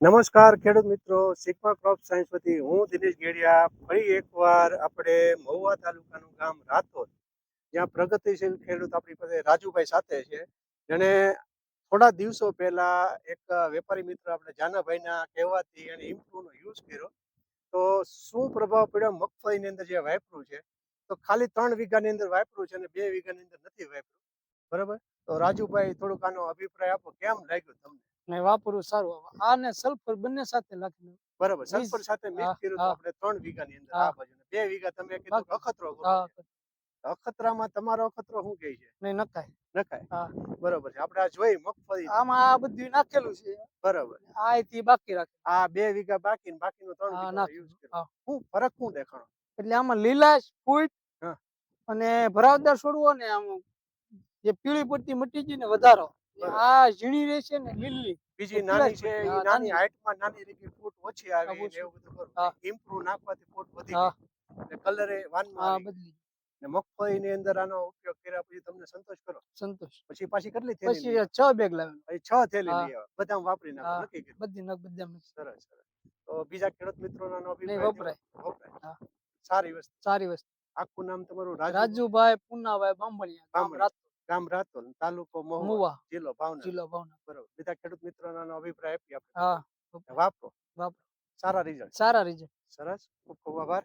નમસ્કાર ખેડૂત મિત્રો, સિગ્મા ક્રોપ સાયન્સ વતી હું દિનેશ ગેડિયા. ફરી એકવાર આપણે મહુવા તાલુકાનું ગામ રાતોદ જ્યાં પ્રગતિશીલ ખેડૂત આપણી પાસે રાજુભાઈ સાથે છે. જેણે થોડા દિવસો પહેલા એક વેપારી મિત્ર આપણે જાનાભાઈના કહેવાથી એને ઇમ્પ્રુવનો યુઝ કર્યો. તો શું પ્રભાવ પડ્યો? મગફળીની અંદર જે વાપરું છે, તો ખાલી ત્રણ વીઘાની અંદર વાપરું છે અને બે વીઘાની અંદર નથી વાપરું. બરાબર? તો રાજુભાઈ થોડુંક આનો અભિપ્રાય આપો, કેમ લાગ્યું તમને? ને વાપરવું સારું. આ ને સલ્ફર બંને સાથે નાખી બરાબર. સલ્ફર સાથે મિક્સ કર્યું. આપણે ત્રણ વીઘાની અંદર આ બાજુ બે વીઘા તમે કીધું અખતરો અખતરામાં તમારો અખતરો શું કહે છે? નહીં નખાય. નખાય. હા. બરાબર છે. આપણે આ જોઈ મગફળી આમાં આ બધું નાખેલું છે. બરાબર. આ થી બાકી રાખે. આ બે વીઘા બાકી ને બાકીનો ત્રણ વીઘા યુઝ કર્યો. હા. શું ફરક શું દેખાણો? એટલે આમાં લીલાશ ફૂટ. અને ભરાવદાર છોડવો ને આમ જે પીળી પટ્ટી મટી ને વધારો. આ ઝીણી રહેશે ને લીલી બીજી નાની છે એ નાની. હાઈટમાં નાની રીતે ફૂટ ઓછી આવે ને એવું બધું. કરું. ઇમ્પ્રુવ નાખવાથી ફૂટ વધી એટલે કલર એ વાનમાં બદલી ને મગફળીની અંદર આનો ઉપયોગ કર્યા પછી તમને સંતોષ કરો. સંતોષ. પછી પાછી કેટલી થેલી પછી છ બેગ લાવ્યો. પછી છ થેલી હા. લઈ આવ્યો બધા વાપરી નાખો. નક્કી કર્યું. બધી નક બધા સરસ સરસ. તો બીજા ખેડૂત મિત્રોનો નો અભિપ્રાય વપરાય. વપરાય. સારી વસ્તુ. સારી વસ્તુ. આખું નામ તમારું રાજુભાઈ પુનાભાઈ બામણિયા બાંભણિયા. ગામ રાતોલ તાલુકો મહુવા જિલ્લો ભાવનગર. જિલ્લો ભાવનગર. બરોબર. બીજા ખેડૂત મિત્રોનો અભિપ્રાય આપી આપણે. હા વાપરો. વાપરો. સારા રિઝલ્ટ સારા રિઝલ્ટ સરસ. ખૂબ ખૂબ આભાર.